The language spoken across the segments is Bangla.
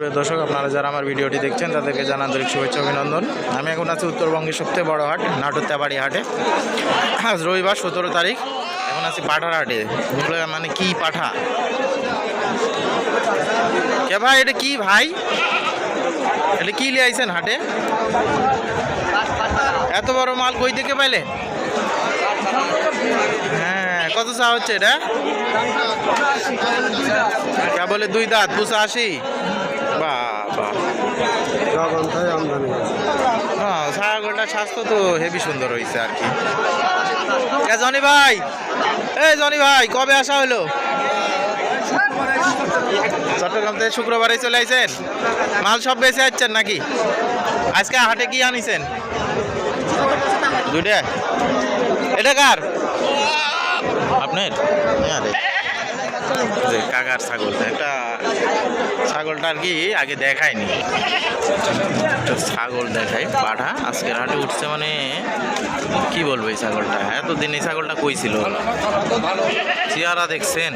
দর্শক, আপনারা যারা আমার ভিডিওটি দেখছেন, তাদেরকে জানান আন্তরিক শুভেচ্ছা, অভিনন্দন। আমি এখন আছি উত্তরবঙ্গের সবথেকে বড় হাট নাটুর তেবাড়ি হাটে। আজ রবিবার সতেরো তারিখ, এখন আছি পাঠার হাটে। মানে কি পাঠা? কে ভাই, এটা কি ভাই? এটা কি নিয়ে আইছেন হাটে? এত বড় মাল কই থেকে পাইলে? হ্যাঁ কত চা হচ্ছে এটা? কে বলে দুই দাঁত দুশো আশি স্বাস্থ্য তো হেভি সুন্দর আর কি। জনি ভাই! জনি ভাই, কবে আসা চট্টগ্রাম থেকে শুক্রবারে চলে আইছেন? মাল সব বেঁচে আসছেন নাকি? আজকে হাটে কি আনিছেন? এটা কার? আপনার। যে কাকার ছাগল, একটা ছাগলটা আর কি আগে দেখায়নি। ছাগল দেখাই, পাঠা, আজকের হাটে উঠছে মানে কি বলব এই ছাগলটা? এতদিন এই ছাগলটা কই ছিল চেহারা দেখছেন?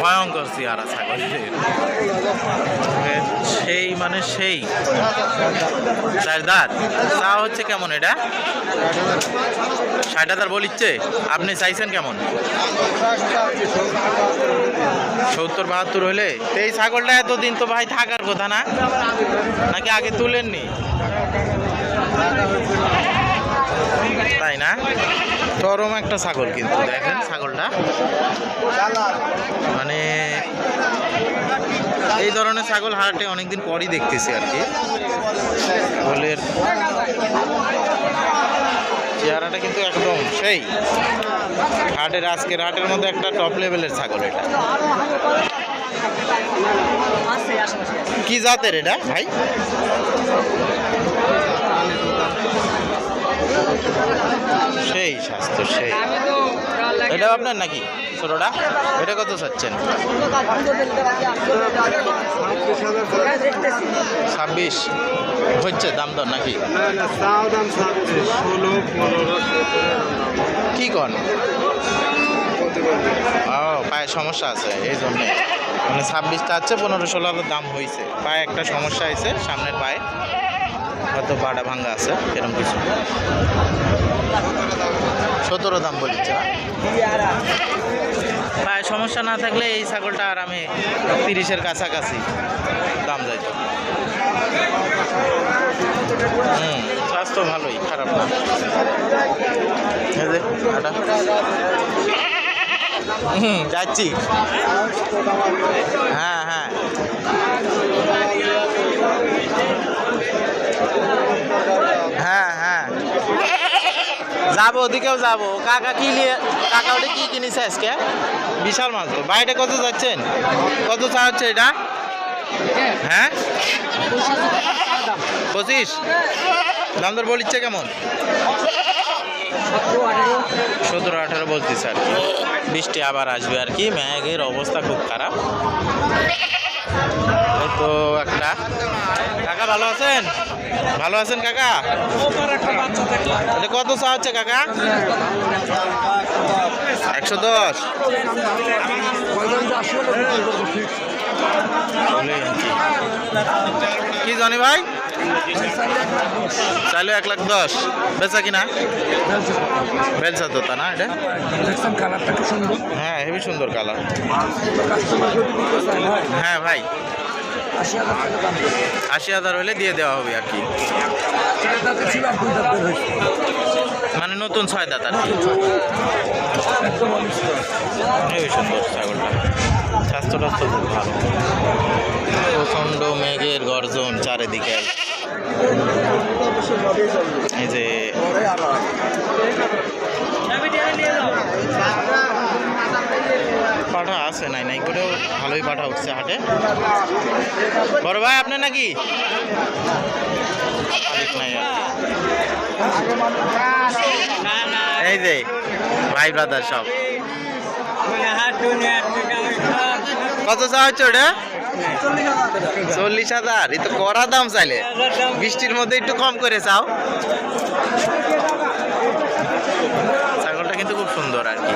ভয়ঙ্কর চেহারা ছাগলের সেই মানে সেই। চার দাঁত চা হচ্ছে কেমন এটা? ষাট হাজার বলিচ্ছে আপনি চাইছেন কেমন? সত্তর, বাহাত্তর হলে এই ছাগলটা এতদিন তো ভাই থাকার কথা না? নাকি আগে তুলেননি? তাই না? চরম একটা ছাগল কিন্তু, দেখেন ছাগলটা। মানে এই ধরনের ছাগল হাটে অনেকদিন পরই দেখতেছি আর কি। ছাগলের চেহারাটা কিন্তু একদম সেই। হাটের আজকের হাটের মধ্যে একটা টপ লেভেলের ছাগল এটা। কি জাতের এটা ভাই? সেই স্বাস্থ্য, সেই। এটা আপনার নাকি? ছোটটা এটা কত চাচ্ছেন? ছাব্বিশ। হচ্ছে দাম দর নাকি? কি কন? ও পায়ে সমস্যা আছে, এই জন্য। মানে ছাব্বিশটা আছে, পনেরো ষোলো দাম হয়েছে পায়ে একটা সমস্যা হয়েছে সামনের পায়ে। হয়তো পাটা ভাঙ্গা আছে এরকম কিছু। সতেরো দাম বলিচ্ছে না পায়ে সমস্যা না থাকলে এই ছাগলটা আরামে তিরিশের কাছাকাছি দাম যাইতো হুম, স্বাস্থ্য ভালোই, খারাপ না। হুম, যাচ্ছি। হ্যাঁ হ্যাঁ যাব ওদিকেও যাব। কাকা কি নিয়ে কাকা ওটা কি কিনেছে আজকে? বিশাল মাছ তো। বাইরে কত যাচ্ছেন? কত চা হচ্ছে এটা? হ্যাঁ? পঁচিশ? দাম দর বলিচ্ছে কেমন? সতেরো আঠারো বলতেছে আর কি বৃষ্টি আবার আসবে আর কি। ম্যাগের অবস্থা খুব খারাপ। তো একটা। কাকা ভালো আছেন? ভালো আছেন কাকা? কত চা হচ্ছে কাকা? একশো দশ। কি জানি ভাই? চাইলে এক লাখ দশ। বেচা কিনা? বেলসা তো তা না এটা? হ্যাঁ হেবি সুন্দর কালার। হয়, ভাই। আশি হাজার হলে দিয়ে দেওয়া হবে আর কি। মানে নতুন ছয় দাঁত আর কি। সুন্দর ছাগলটা। স্বাস্থ্য টাস্থ্য খুব ভালো। প্রচণ্ড মেঘের গর্জন চারিদিকে। পাঠা আছে, নাই নাই, করেও ভালোই পাঠা উঠছে হাটে। বড় ভাই আপনি নাকি। এই যে, ভাই ব্রাদার সব। কত চা হচ্ছে ওটা? চল্লিশ হাজার, এই তো করা দাম চাইলে। বৃষ্টির মধ্যে একটু কম করে চাও। ছাগলটা কিন্তু খুব সুন্দর আর কি।